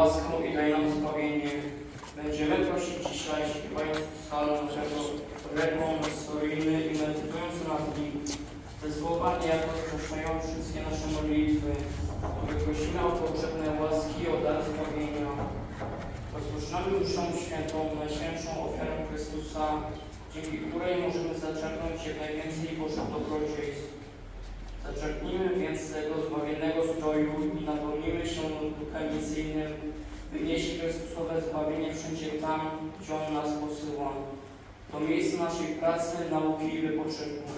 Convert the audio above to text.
Łaskę i daj nam zbawienie. Będziemy prosić dzisiaj, śpiewając psalm tego Reką Storyjny i medytując nad nim. Te słowa niejako zgłaszają wszystkie nasze modlitwy. Wyprosimy o potrzebne łaski i o dar zbawienia. Rozpoczynamy mszą świętą, najświętszą ofiarę Chrystusa, dzięki której możemy zaczerpnąć jak najwięcej Bożych by nieść Chrystusowe zbawienie wszędzie tam, gdzie On nas posyła. Do miejsca naszej pracy, nauki i wypoczynku.